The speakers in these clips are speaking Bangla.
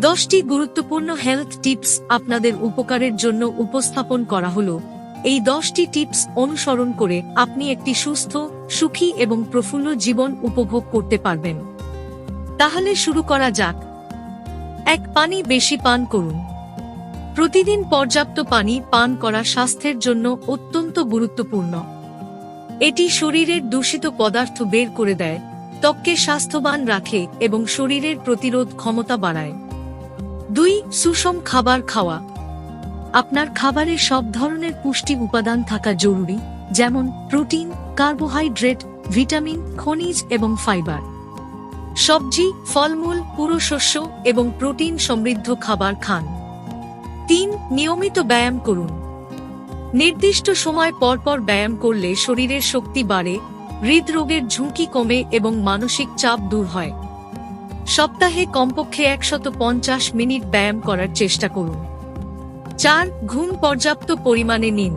দশটি গুরুত্বপূর্ণ হেলথ টিপস আপনাদের উপকারের জন্য উপস্থাপন করা হলো। এই দশটি টিপস অনুসরণ করে আপনি একটি সুস্থ, সুখী এবং প্রফুল্ল জীবন উপভোগ করতে পারবেন। তাহলে শুরু করা যাক। এক, পানি বেশি পান করুন। প্রতিদিন পর্যাপ্ত পানি পান করা স্বাস্থ্যের জন্য অত্যন্ত গুরুত্বপূর্ণ। এটি শরীরের দূষিত পদার্থ বের করে দেয়, ত্বককে স্বাস্থ্যবান রাখে এবং শরীরের প্রতিরোধ ক্ষমতা বাড়ায়। দুই, সুষম খাবার খাওয়া। আপনার খাবারে সব ধরনের পুষ্টি উপাদান থাকা জরুরি, যেমন প্রোটিন, কার্বোহাইড্রেট, ভিটামিন, খনিজ এবং ফাইবার। সবজি, ফলমূল পুরো শস্য এবং প্রোটিন সমৃদ্ধ খাবার খান। তিন, নিয়মিত ব্যায়াম করুন। নির্দিষ্ট সময় পর পর ব্যায়াম করলে শরীরের শক্তি বাড়ে, হৃদরোগের ঝুঁকি কমে এবং মানসিক চাপ দূর হয়। সপ্তাহে কমপক্ষে একশত পঞ্চাশ মিনিট ব্যায়াম করার চেষ্টা করুন। চার, ঘুম পর্যাপ্ত পরিমাণে নিন।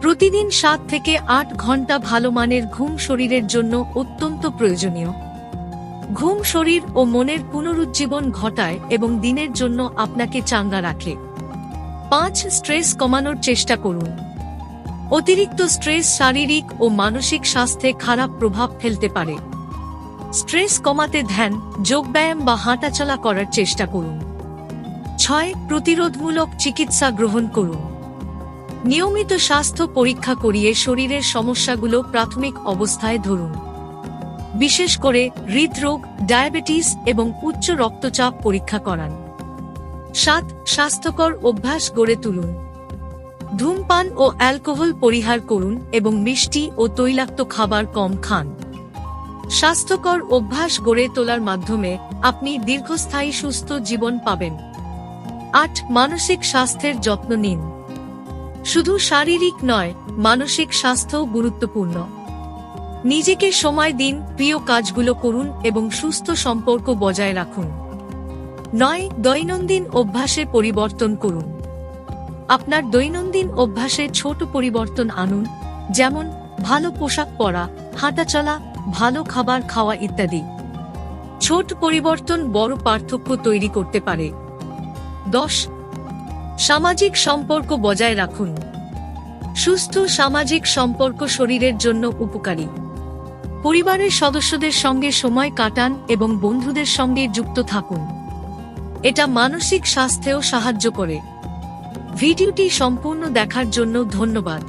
প্রতিদিন সাত থেকে আট ঘণ্টা ভালো মানের ঘুম শরীরের জন্য অত্যন্ত প্রয়োজনীয়। ঘুম শরীর ও মনের পুনরুজ্জীবন ঘটায় এবং দিনের জন্য আপনাকে চাঙ্গা রাখে। পাঁচ, স্ট্রেস কমানোর চেষ্টা করুন। অতিরিক্ত স্ট্রেস শারীরিক ও মানসিক স্বাস্থ্যে খারাপ প্রভাব ফেলতে পারে। স্ট্রেস কমাতে ধ্যান যোগব্যায়াম বা হাঁটাচলা করার চেষ্টা করুন। ছয়, প্রতিরোধমূলক চিকিৎসা গ্রহণ করুন। নিয়মিত স্বাস্থ্য পরীক্ষা করিয়ে শরীরের সমস্যাগুলো প্রাথমিক অবস্থায় ধরুন। বিশেষ করে হৃদরোগ, ডায়াবেটিস এবং উচ্চ রক্তচাপ পরীক্ষা করান। সাত, স্বাস্থ্যকর অভ্যাস গড়ে তুলুন। ধূমপান ও অ্যালকোহল পরিহার করুন এবং মিষ্টি ও তৈলাক্ত খাবার কম খান। স্বাস্থ্যকর অভ্যাস গড়ে তোলার মাধ্যমে আপনি দীর্ঘস্থায়ী সুস্থ জীবন পাবেন। আট, মানসিক স্বাস্থ্যের যত্ন নিন। শুধু শারীরিক নয়, মানসিক স্বাস্থ্যও গুরুত্বপূর্ণ। নিজেকে সময় দিন, প্রিয় কাজগুলো করুন এবং সুস্থ সম্পর্ক বজায় রাখুন। নয়, দৈনন্দিন অভ্যাসে পরিবর্তন করুন। আপনার দৈনন্দিন অভ্যাসে ছোট পরিবর্তন আনুন, যেমন ভালো পোশাক পরা, হাঁটাচলা ভালো খাবার খাওয়া ইত্যাদি। ছোট পরিবর্তন বড় পার্থক্য তৈরি করতে পারে। দশ, সামাজিক সম্পর্ক বজায় রাখুন। সুস্থ সামাজিক সম্পর্ক শরীরের জন্য উপকারী। পরিবারের সদস্যদের সঙ্গে সময় কাটান এবং বন্ধুদের সঙ্গে যুক্ত থাকুন। এটা মানসিক স্বাস্থ্যেও সাহায্য করে। ভিডিওটি সম্পূর্ণ দেখার জন্য ধন্যবাদ।